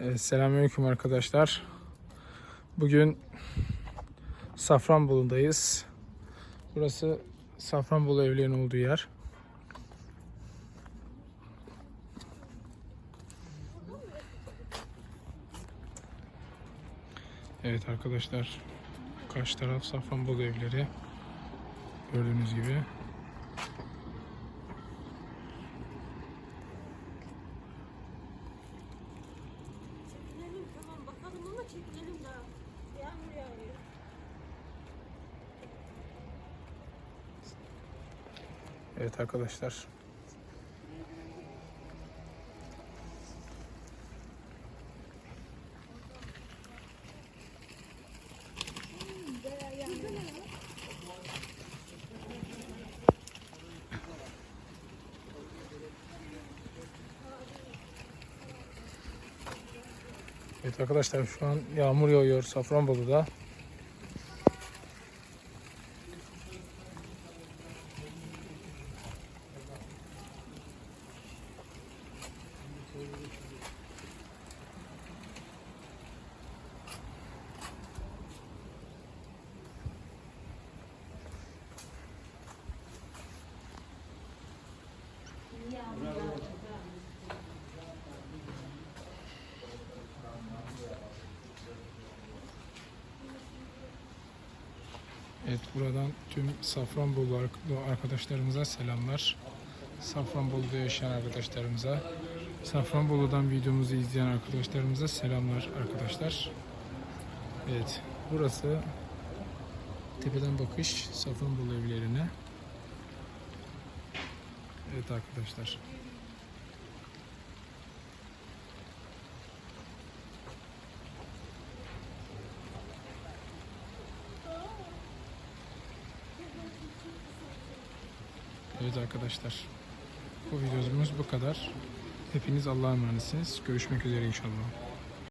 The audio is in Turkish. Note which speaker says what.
Speaker 1: Evet, selamünaleyküm arkadaşlar. Bugün Safranbolu'dayız. Burası Safranbolu evlerinin olduğu yer. Evet arkadaşlar. Karşı taraf Safranbolu evleri. Gördüğünüz gibi. Evet arkadaşlar. Evet arkadaşlar şu an yağmur yağıyor Safranbolu'da. Evet buradan tüm Safranbolu ark- arkadaşlarımıza selamlar. Safranbolu'da yaşayan arkadaşlarımıza, Safranbolu'dan videomuzu izleyen arkadaşlarımıza selamlar arkadaşlar. Evet burası tepeden bakış Safranbolu evlerine. Evet arkadaşlar. Evet arkadaşlar. Bu videomuz bu kadar. Hepiniz Allah'a emanetsiniz. Görüşmek üzere inşallah.